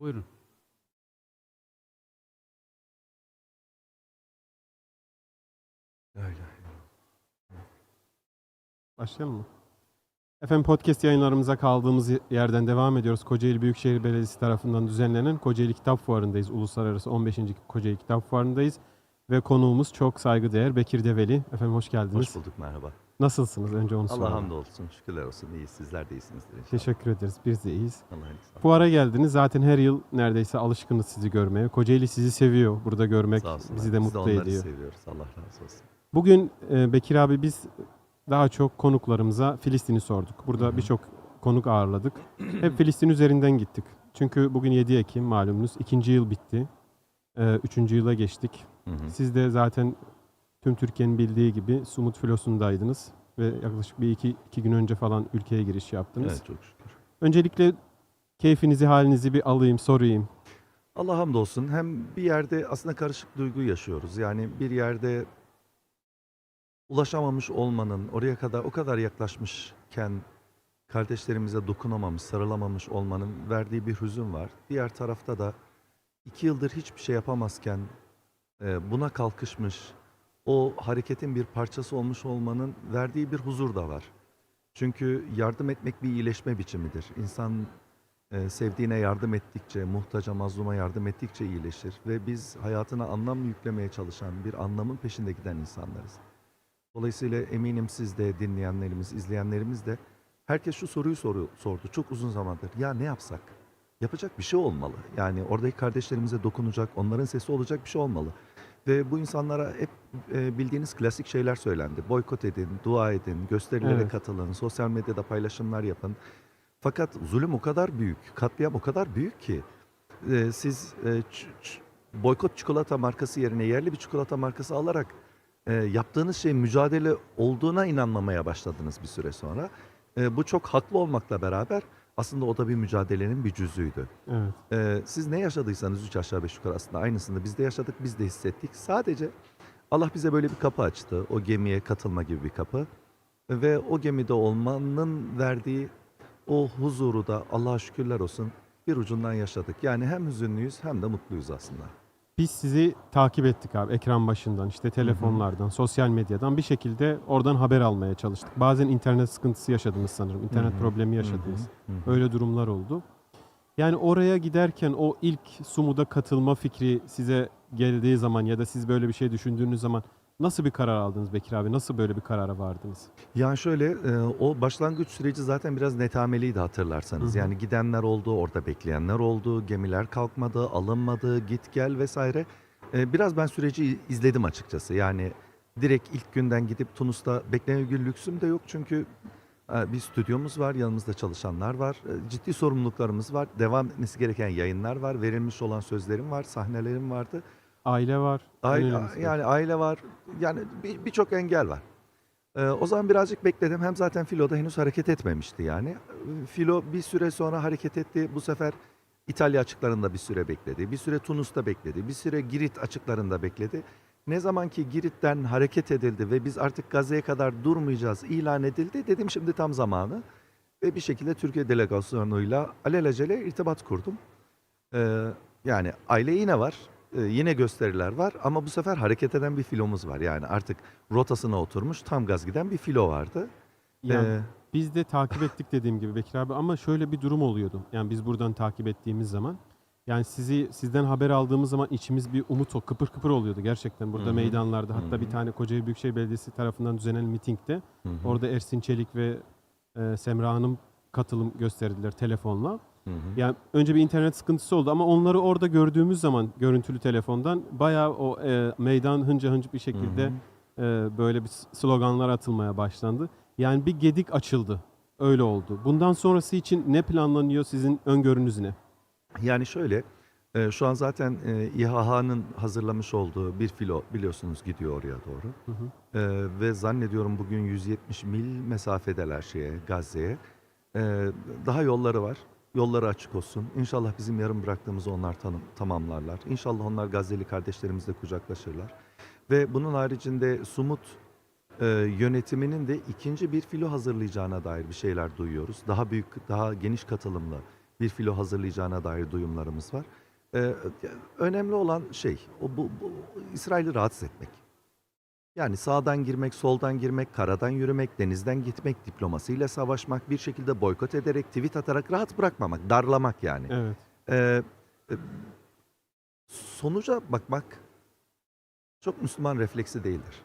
Buyurun. Başlayalım mı? Efendim podcast yayınlarımıza kaldığımız yerden devam ediyoruz. Kocaeli Büyükşehir Belediyesi tarafından düzenlenen Kocaeli Kitap Fuarı'ndayız. Uluslararası 15. Kocaeli Kitap Fuarı'ndayız. Ve konuğumuz çok saygıdeğer Bekir Develi. Efendim hoş geldiniz. Hoş bulduk merhaba. Nasılsınız? Önce onu Allah soralım. hamdolsun şükürler olsun iyi sizler de iyisinizdir inşallah. Teşekkür ederiz. Biz de iyiyiz. İyisi. Fuara geldiniz. Zaten her yıl neredeyse alışkınız sizi görmeye. Kocaeli sizi seviyor. Burada görmek bizi de Biz mutlu onları ediyor. seviyoruz Allah razı olsun. Bugün e, Bekir abi biz daha çok konuklarımıza Filistin'i sorduk. Burada birçok konuk ağırladık. Hep Filistin üzerinden gittik. Çünkü bugün 7 Ekim malumunuz. ikinci yıl bitti. E, üçüncü yıla geçtik. Hı hı. Siz de zaten tüm Türkiye'nin bildiği gibi Sumut filosundaydınız. Ve yaklaşık bir iki, iki gün önce falan ülkeye giriş yaptınız. Evet çok şükür. Öncelikle keyfinizi, halinizi bir alayım, sorayım. Allah hamdolsun hem bir yerde aslında karışık duygu yaşıyoruz. Yani bir yerde ulaşamamış olmanın, oraya kadar o kadar yaklaşmışken kardeşlerimize dokunamamış, sarılamamış olmanın verdiği bir hüzün var. Diğer tarafta da iki yıldır hiçbir şey yapamazken buna kalkışmış, o hareketin bir parçası olmuş olmanın verdiği bir huzur da var. Çünkü yardım etmek bir iyileşme biçimidir. İnsan e, sevdiğine yardım ettikçe, muhtaca, mazluma yardım ettikçe iyileşir. Ve biz hayatına anlam yüklemeye çalışan, bir anlamın peşinde giden insanlarız. Dolayısıyla eminim siz de, dinleyenlerimiz, izleyenlerimiz de herkes şu soruyu soru, sordu çok uzun zamandır. Ya ne yapsak? Yapacak bir şey olmalı. Yani oradaki kardeşlerimize dokunacak, onların sesi olacak bir şey olmalı. Ve bu insanlara hep e, bildiğiniz klasik şeyler söylendi. Boykot edin, dua edin, gösterilere Evet. katılın, sosyal medyada paylaşımlar yapın. Fakat zulüm o kadar büyük, katliam o kadar büyük ki e, siz e, ç- ç- boykot çikolata markası yerine yerli bir çikolata markası alarak e, yaptığınız şey mücadele olduğuna inanmamaya başladınız bir süre sonra. E, bu çok haklı olmakla beraber aslında o da bir mücadelenin bir cüzüydü. Evet. Ee, siz ne yaşadıysanız üç aşağı beş yukarı aslında aynısını biz de yaşadık, biz de hissettik. Sadece Allah bize böyle bir kapı açtı. O gemiye katılma gibi bir kapı. Ve o gemide olmanın verdiği o huzuru da Allah'a şükürler olsun bir ucundan yaşadık. Yani hem hüzünlüyüz hem de mutluyuz aslında. Biz sizi takip ettik abi ekran başından işte telefonlardan, sosyal medyadan bir şekilde oradan haber almaya çalıştık. Bazen internet sıkıntısı yaşadınız sanırım. internet Hı hı, problemi Hı hı, yaşadınız. hı hı. Öyle durumlar oldu. Yani oraya giderken o ilk Sumud'a katılma fikri size geldiği zaman ya da siz böyle bir şey düşündüğünüz zaman nasıl bir karar aldınız Bekir abi? Nasıl böyle bir karara vardınız? Yani şöyle e, o başlangıç süreci zaten biraz netameliydi hatırlarsanız. Hı hı. Yani gidenler oldu, orada bekleyenler oldu, gemiler kalkmadı, alınmadı, git gel vesaire. E, Biraz ben süreci izledim açıkçası. Yani direkt ilk günden gidip Tunus'ta bekleme gibi lüksüm de yok çünkü e, bir stüdyomuz var, yanımızda çalışanlar var, ciddi sorumluluklarımız var, devam etmesi gereken yayınlar var, verilmiş olan sözlerim var, sahnelerim vardı. Aile var. Aile, önemlisi. yani aile var. Yani bir- birçok engel var. Ee, o zaman birazcık bekledim. Hem zaten Filo da henüz hareket etmemişti yani. Ee, Filo bir süre sonra hareket etti. Bu sefer İtalya açıklarında bir süre bekledi. Bir süre Tunus'ta bekledi. Bir süre Girit açıklarında bekledi. Ne zaman ki Girit'ten hareket edildi ve biz artık Gazze'ye kadar durmayacağız ilan edildi. Dedim şimdi tam zamanı. Ve bir şekilde Türkiye delegasyonuyla alelacele irtibat kurdum. Ee, yani aile yine var. Ee, yine gösteriler var ama bu sefer hareket eden bir filomuz var. Yani artık rotasına oturmuş tam gaz giden bir filo vardı. Yani Ee, Biz de takip ettik dediğim gibi Bekir abi ama şöyle bir durum oluyordu. Yani biz buradan takip ettiğimiz zaman yani sizi sizden haber aldığımız zaman içimiz bir umut o kıpır kıpır oluyordu gerçekten burada Hı hı. meydanlarda. Hatta bir tane Kocaeli Büyükşehir Belediyesi tarafından düzenlenen mitingde hı hı, orada Ersin Çelik ve e, Semra Hanım katılım gösterdiler telefonla. Hı hı. Yani önce bir internet sıkıntısı oldu ama onları orada gördüğümüz zaman görüntülü telefondan bayağı o e, meydan hınca hınç bir şekilde Hı hı. e, böyle bir sloganlar atılmaya başlandı. Yani bir gedik açıldı. Öyle oldu. Bundan sonrası için ne planlanıyor sizin öngörünüz ne? Yani şöyle, e, şu an zaten e, İHH'nın hazırlamış olduğu bir filo biliyorsunuz gidiyor oraya doğru. Hı hı. E, ve zannediyorum bugün 170 mil mesafedeler şeye, Gazze'ye. E, daha yolları var. Yolları açık olsun. İnşallah bizim yarım bıraktığımızı onlar tanım, tamamlarlar. İnşallah onlar Gazze'li kardeşlerimizle kucaklaşırlar. Ve bunun haricinde Sumut e, yönetiminin de ikinci bir filo hazırlayacağına dair bir şeyler duyuyoruz. Daha büyük, daha geniş katılımlı bir filo hazırlayacağına dair duyumlarımız var. Ee, önemli olan şey o bu, bu İsrail'i rahatsız etmek. Yani sağdan girmek, soldan girmek, karadan yürümek, denizden gitmek, diplomasıyla savaşmak, bir şekilde boykot ederek, tweet atarak rahat bırakmamak, darlamak yani. Evet. Ee, e, sonuca bakmak çok Müslüman refleksi değildir.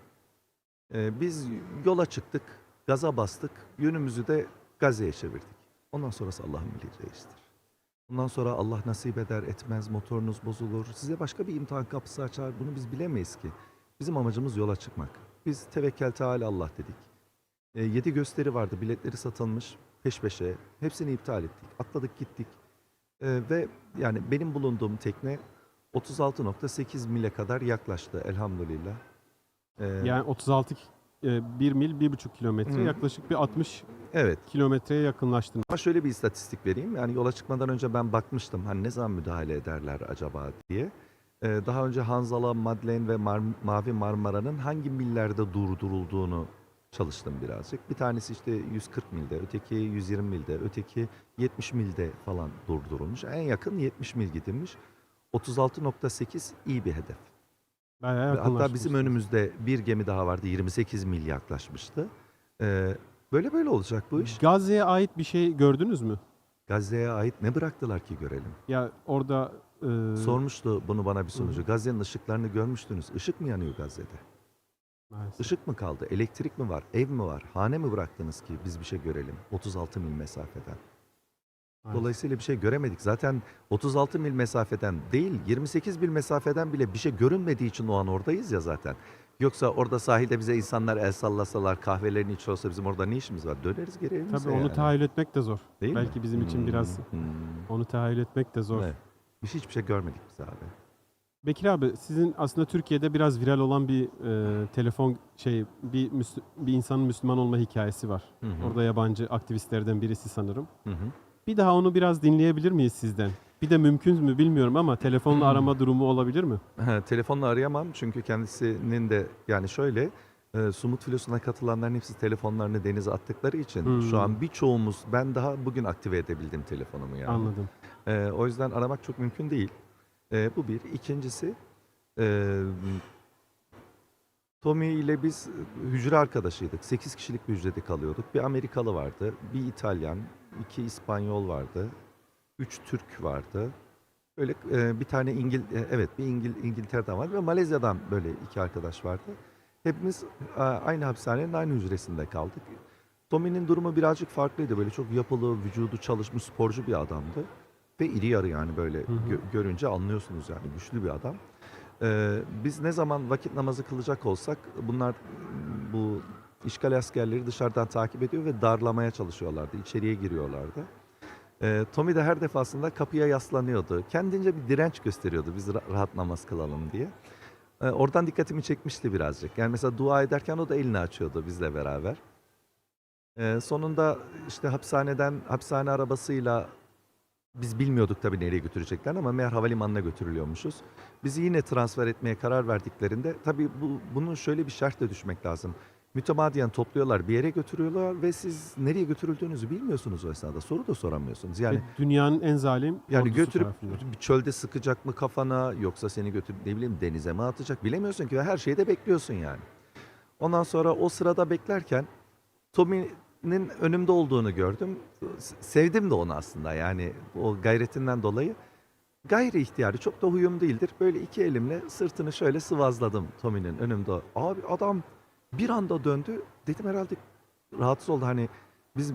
Ee, biz yola çıktık, gaza bastık, yönümüzü de Gazze'ye çevirdik. Ondan sonrası Allah'ın bileceği iştir. Bundan sonra Allah nasip eder etmez, motorunuz bozulur, size başka bir imtihan kapısı açar. Bunu biz bilemeyiz ki. Bizim amacımız yola çıkmak. Biz tevekkel teala Allah dedik. E, yedi gösteri vardı, biletleri satılmış peş peşe. Hepsini iptal ettik. Atladık gittik. E, ve yani benim bulunduğum tekne 36.8 mile kadar yaklaştı elhamdülillah. E, Yani 36 e, 1 mil 1,5 kilometre Hı. yaklaşık bir 60 evet. kilometreye yakınlaştınız. Ama şöyle bir istatistik vereyim. Yani yola çıkmadan önce ben bakmıştım. Hani ne zaman müdahale ederler acaba diye. Ee, daha önce Hanzala, Madeleine ve Mar- Mavi Marmara'nın hangi millerde durdurulduğunu çalıştım birazcık. Bir tanesi işte 140 milde, öteki 120 milde, öteki 70 milde falan durdurulmuş. En yakın 70 mil gidilmiş. 36.8 iyi bir hedef. Bayağı Hatta bizim yakınlaşmışsınız. önümüzde bir gemi daha vardı. 28 mil yaklaşmıştı. Ee, böyle böyle olacak bu iş. Gazze'ye ait bir şey gördünüz mü? Gazze'ye ait ne bıraktılar ki görelim? Ya orada e, Sormuştu bunu bana bir sunucu. Gazze'nin ışıklarını görmüştünüz. Işık mı yanıyor Gazze'de? maalesef. Işık mı kaldı? Elektrik mi var? Ev mi var? Hane mi bıraktınız ki biz bir şey görelim? 36 mil mesafeden. Maalesef. Dolayısıyla bir şey göremedik. Zaten 36 mil mesafeden değil 28 mil mesafeden bile bir şey görünmediği için o an oradayız ya zaten. Yoksa orada sahilde bize insanlar el sallasalar, kahvelerini içiyor olsa bizim orada ne işimiz var? Döneriz geri evimize Tabii onu yani. tahayyül etmek de zor. Değil mi? Belki bizim için biraz hmm. onu tahayyül etmek de zor. Evet. Biz hiçbir şey görmedik biz abi. Bekir abi sizin aslında Türkiye'de biraz viral olan bir e, telefon şey bir Müsl- bir insanın Müslüman olma hikayesi var. Hı hı. Orada yabancı aktivistlerden birisi sanırım. Hı hı. Bir daha onu biraz dinleyebilir miyiz sizden? Bir de mümkün mü bilmiyorum ama telefonla arama durumu olabilir mi? Ha, Telefonla arayamam çünkü kendisinin de yani şöyle e, Sumut Filosu'na katılanların hepsi telefonlarını denize attıkları için Hmm. şu an birçoğumuz ben daha bugün aktive edebildim telefonumu yani. Anladım. E, o yüzden aramak çok mümkün değil. E, bu bir. İkincisi e, Tommy ile biz hücre arkadaşıydık. 8 kişilik bir hücrede kalıyorduk. Bir Amerikalı vardı, bir İtalyan, iki İspanyol vardı, üç Türk vardı. Böyle e, bir tane İngil e, evet bir İngil İngiltere'den vardı ve Malezya'dan böyle iki arkadaş vardı. Hepimiz e, aynı hapishanenin aynı hücresinde kaldık. Tommy'nin durumu birazcık farklıydı. Böyle çok yapılı, vücudu çalışmış, sporcu bir adamdı. Ve iri yarı yani böyle Hı hı. gö- görünce anlıyorsunuz yani güçlü bir adam. Ee, biz ne zaman vakit namazı kılacak olsak bunlar bu işgal askerleri dışarıdan takip ediyor ve darlamaya çalışıyorlardı. İçeriye giriyorlardı. Ee, Tommy de her defasında kapıya yaslanıyordu. Kendince bir direnç gösteriyordu biz ra- rahat namaz kılalım diye. Ee, oradan dikkatimi çekmişti birazcık. Yani mesela dua ederken o da elini açıyordu bizle beraber. Ee, sonunda işte hapishaneden, hapishane arabasıyla biz bilmiyorduk tabii nereye götüreceklerini ama meğer havalimanına götürülüyormuşuz. Bizi yine transfer etmeye karar verdiklerinde tabii bu, bunun şöyle bir şartla düşmek lazım. Mütemadiyen topluyorlar, bir yere götürüyorlar ve siz nereye götürüldüğünüzü bilmiyorsunuz o esnada. Soru da soramıyorsunuz. Yani Ve dünyanın en zalim yani ordusu götürüp tarafından. bir çölde sıkacak mı kafana yoksa seni götürüp ne bileyim denize mi atacak bilemiyorsun ki ve her şeyi de bekliyorsun yani. Ondan sonra o sırada beklerken Tommy'nin önümde olduğunu gördüm. Sevdim de onu aslında yani o gayretinden dolayı. Gayri ihtiyari çok da huyum değildir. Böyle iki elimle sırtını şöyle sıvazladım Tommy'nin önümde. Abi adam bir anda döndü. Dedim herhalde rahatsız oldu. Hani biz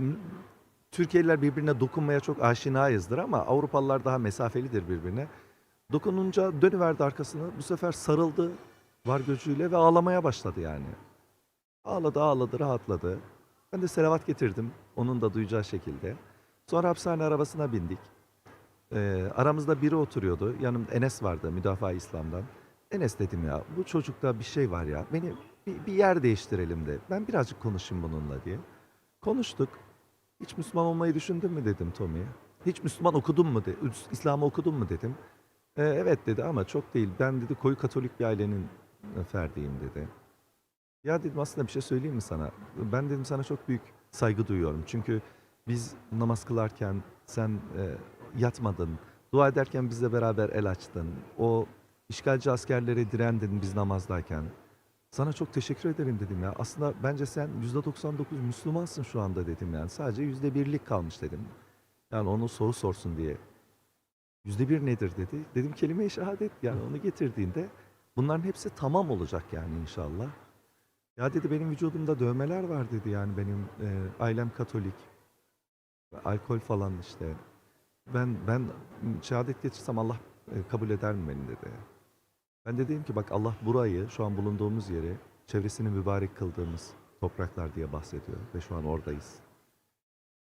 Türkiye'liler birbirine dokunmaya çok aşinayızdır ama Avrupalılar daha mesafelidir birbirine. Dokununca dönüverdi arkasını. Bu sefer sarıldı var gözüyle ve ağlamaya başladı yani. Ağladı ağladı rahatladı. Ben de selavat getirdim onun da duyacağı şekilde. Sonra hapishane arabasına bindik. Ee, aramızda biri oturuyordu. Yanımda Enes vardı müdafaa İslam'dan. Enes dedim ya bu çocukta bir şey var ya. Beni bir, bir yer değiştirelim de. Ben birazcık konuşayım bununla diye. Konuştuk. Hiç Müslüman olmayı düşündün mü dedim Tommy'ye. Hiç Müslüman okudun mu de, İslam'ı okudun mu dedim. "E, evet dedi ama çok değil. Ben dedi koyu Katolik bir ailenin e, ferdiyim dedi. Ya dedim aslında bir şey söyleyeyim mi sana? Ben dedim sana çok büyük saygı duyuyorum. Çünkü biz namaz kılarken sen e, yatmadın. Dua ederken bizle beraber el açtın. O işgalci askerlere direndin biz namazdayken. Sana çok teşekkür ederim dedim ya. Aslında bence sen %99 Müslümansın şu anda dedim yani. Sadece %1'lik kalmış dedim. Yani onu soru sorsun diye. %1 nedir dedi. Dedim kelime-i şehadet yani onu getirdiğinde bunların hepsi tamam olacak yani inşallah. Ya dedi benim vücudumda dövmeler var dedi yani benim e, ailem Katolik. Alkol falan işte. Ben ben şehadet getirsem Allah e, kabul eder mi beni dedi. Ben de dedim ki bak Allah burayı şu an bulunduğumuz yeri çevresini mübarek kıldığımız topraklar diye bahsediyor ve şu an oradayız.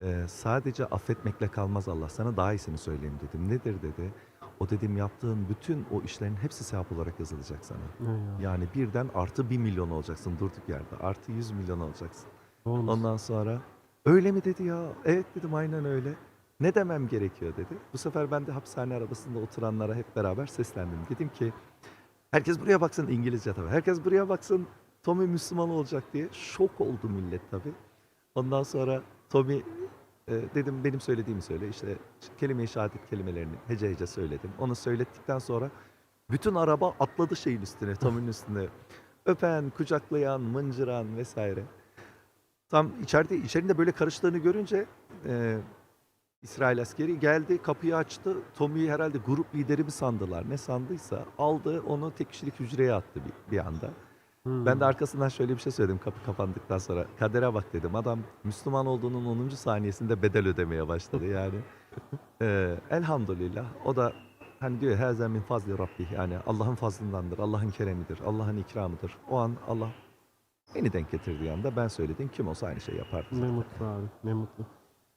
Ee, sadece affetmekle kalmaz Allah. Sana daha iyisini söyleyeyim dedim. Nedir dedi. O dedim yaptığın bütün o işlerin hepsi sevap olarak yazılacak sana. Ya? Yani birden artı bir milyon olacaksın durduk yerde. Artı yüz milyon olacaksın. Olmaz. Ondan sonra öyle mi dedi ya? Evet dedim aynen öyle. Ne demem gerekiyor dedi. Bu sefer ben de hapishane arabasında oturanlara hep beraber seslendim. Dedim ki herkes buraya baksın İngilizce tabii. Herkes buraya baksın Tommy Müslüman olacak diye. Şok oldu millet tabii. Ondan sonra Tommy e, dedim benim söylediğimi söyle. İşte kelime-i şehadet kelimelerini hece hece söyledim. Onu söylettikten sonra bütün araba atladı şeyin üstüne, Tommy'nin üstüne. Öpen, kucaklayan, mıncıran vesaire. Tam içeride içerinde böyle karıştığını görünce e, İsrail askeri geldi, kapıyı açtı. Tommy'yi herhalde grup lideri mi sandılar, ne sandıysa aldı onu tek kişilik hücreye attı bir, bir anda. Hmm. Ben de arkasından şöyle bir şey söyledim kapı kapandıktan sonra. Kadere bak dedim. Adam Müslüman olduğunun 10. saniyesinde bedel ödemeye başladı yani. Ee, elhamdülillah. O da hani diyor her min fazli Rabbi yani Allah'ın fazlındandır, Allah'ın keremidir, Allah'ın ikramıdır. O an Allah beni denk getirdiği anda ben söyledim. Kim olsa aynı şey yapardı. Ne mutlu abi, ne mutlu.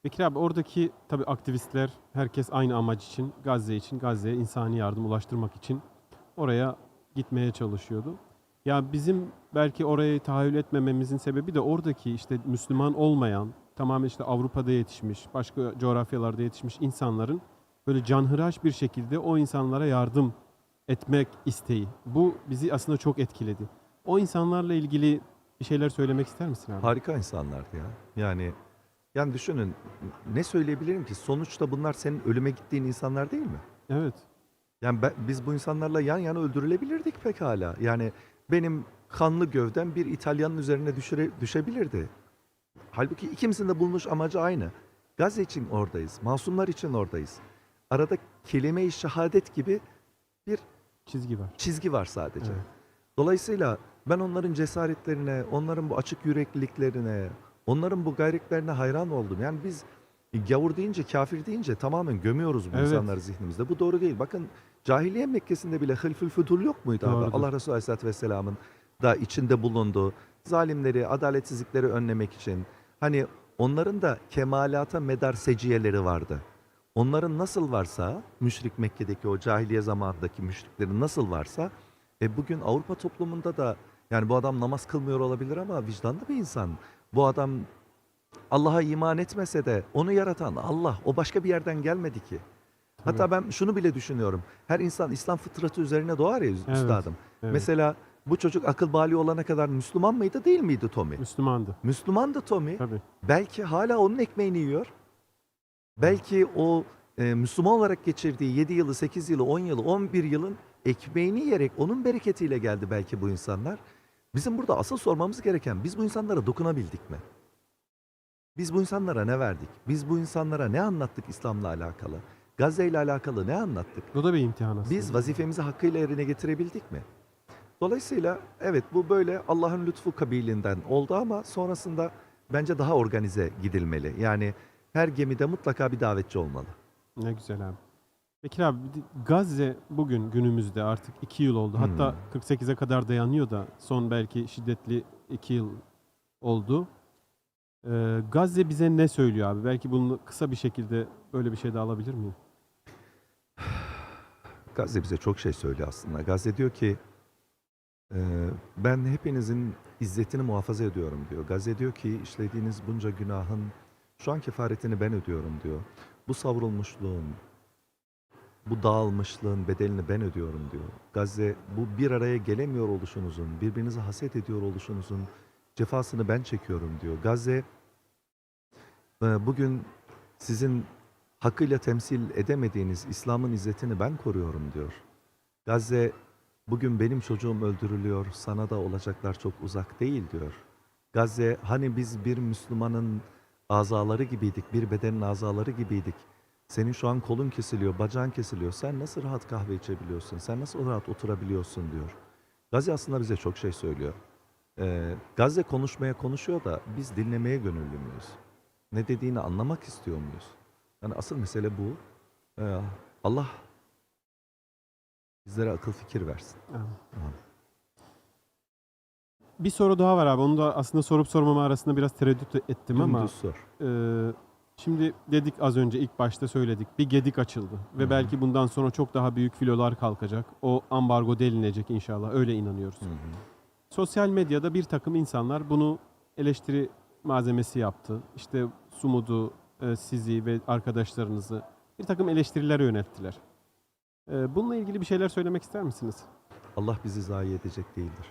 Bekir abi oradaki tabii aktivistler herkes aynı amaç için, Gazze için, Gazze'ye insani yardım ulaştırmak için oraya gitmeye çalışıyordu. Ya bizim belki orayı tahayyül etmememizin sebebi de oradaki işte Müslüman olmayan, tamamen işte Avrupa'da yetişmiş, başka coğrafyalarda yetişmiş insanların böyle canhıraş bir şekilde o insanlara yardım etmek isteği. Bu bizi aslında çok etkiledi. O insanlarla ilgili bir şeyler söylemek ister misin abi? Harika insanlardı ya. Yani yani düşünün ne söyleyebilirim ki? Sonuçta bunlar senin ölüme gittiğin insanlar değil mi? Evet. Yani ben- biz bu insanlarla yan yana öldürülebilirdik pekala. Yani benim kanlı gövdem bir İtalyanın üzerine düşüre, düşebilirdi. Halbuki ikimizin de bulmuş amacı aynı. Gazze için oradayız. Masumlar için oradayız. Arada kelime-i şehadet gibi bir Çizgi var. çizgi var sadece. Evet. Dolayısıyla ben onların cesaretlerine, onların bu açık yürekliliklerine, onların bu gayretlerine hayran oldum. Yani biz gavur deyince, kafir deyince tamamen gömüyoruz bu Evet. insanları zihnimizde. Bu doğru değil. Bakın cahiliye Mekkesi'nde bile hılfül füdul yok muydu abi? Doğrudur. Allah Resulü Aleyhisselatü Vesselam'ın da içinde bulunduğu zalimleri, adaletsizlikleri önlemek için. Hani onların da kemalata medar seciyeleri vardı. Onların nasıl varsa, müşrik Mekke'deki o cahiliye zamanındaki müşriklerin nasıl varsa, e bugün Avrupa toplumunda da yani bu adam namaz kılmıyor olabilir ama vicdanlı bir insan. Bu adam Allah'a iman etmese de onu yaratan Allah. O başka bir yerden gelmedi ki. Hatta ben şunu bile düşünüyorum. Her insan İslam fıtratı üzerine doğar ya Evet, üstadım. Evet. Mesela bu çocuk akıl bali olana kadar Müslüman mıydı değil miydi Tommy? Müslümandı. Müslümandı Tommy. Tabii. Belki hala onun ekmeğini yiyor. Belki o e, Müslüman olarak geçirdiği 7 yılı, 8 yılı, 10 yılı, 11 yılın ekmeğini yiyerek onun bereketiyle geldi belki bu insanlar. Bizim burada asıl sormamız gereken biz bu insanlara dokunabildik mi? Biz bu insanlara ne verdik? Biz bu insanlara ne anlattık İslam'la alakalı? Gazze ile alakalı ne anlattık? Bu da bir imtihan aslında. Biz vazifemizi hakkıyla yerine getirebildik mi? Dolayısıyla evet bu böyle Allah'ın lütfu kabiliğinden oldu ama sonrasında bence daha organize gidilmeli. Yani her gemide mutlaka bir davetçi olmalı. Ne güzel abi. Bekir abi Gazze bugün günümüzde artık iki yıl oldu. Hatta Hmm. 48'e kadar dayanıyor da son belki şiddetli iki yıl oldu. Ee, Gazze bize ne söylüyor abi? Belki bunu kısa bir şekilde böyle bir şey de alabilir miyim? Gazze bize çok şey söylüyor aslında. Gazze diyor ki e, ben hepinizin izzetini muhafaza ediyorum diyor. Gazze diyor ki işlediğiniz bunca günahın şu an kefaretini ben ödüyorum diyor. Bu savrulmuşluğun, bu dağılmışlığın bedelini ben ödüyorum diyor. Gazze bu bir araya gelemiyor oluşunuzun, birbirinizi haset ediyor oluşunuzun cefasını ben çekiyorum diyor. Gazze e, bugün sizin hakkıyla temsil edemediğiniz İslam'ın izzetini ben koruyorum diyor. Gazze bugün benim çocuğum öldürülüyor, sana da olacaklar çok uzak değil diyor. Gazze hani biz bir Müslümanın azaları gibiydik, bir bedenin azaları gibiydik. Senin şu an kolun kesiliyor, bacağın kesiliyor. Sen nasıl rahat kahve içebiliyorsun? Sen nasıl rahat oturabiliyorsun diyor. Gazze aslında bize çok şey söylüyor. Ee, Gazze konuşmaya konuşuyor da biz dinlemeye gönüllü müyüz? Ne dediğini anlamak istiyor muyuz? Yani asıl mesele bu. Ee, Allah bizlere akıl fikir versin. Evet. Amin. Bir soru daha var abi. Onu da aslında sorup sormama arasında biraz tereddüt ettim ama Dümdüz sor. e, şimdi dedik az önce ilk başta söyledik. Bir gedik açıldı ve Hı hı. belki bundan sonra çok daha büyük filolar kalkacak. O ambargo delinecek inşallah. Öyle inanıyoruz. Hı hı. Sosyal medyada bir takım insanlar bunu eleştiri malzemesi yaptı. İşte Sumud'u, sizi ve arkadaşlarınızı bir takım eleştiriler yönelttiler. E, Bununla ilgili bir şeyler söylemek ister misiniz? Allah bizi zayi edecek değildir.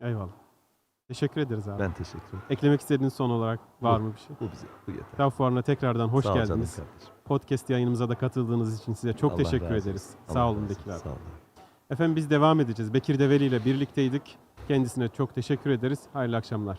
Eyvallah. Teşekkür ederiz abi. Ben teşekkür ederim. Eklemek istediğiniz son olarak var Yok. mı bir şey? Bu bize, bu yeter. Kitap Fuarı'na tekrardan hoş Sağ ol canım geldiniz. kardeşim. Podcast yayınımıza da katıldığınız için size çok Allah teşekkür ederiz. olsun. Sağ Allah olun Bekir abi. Sağ olun. Efendim biz devam edeceğiz. Bekir Develi ile birlikteydik. Kendisine çok teşekkür ederiz. Hayırlı akşamlar.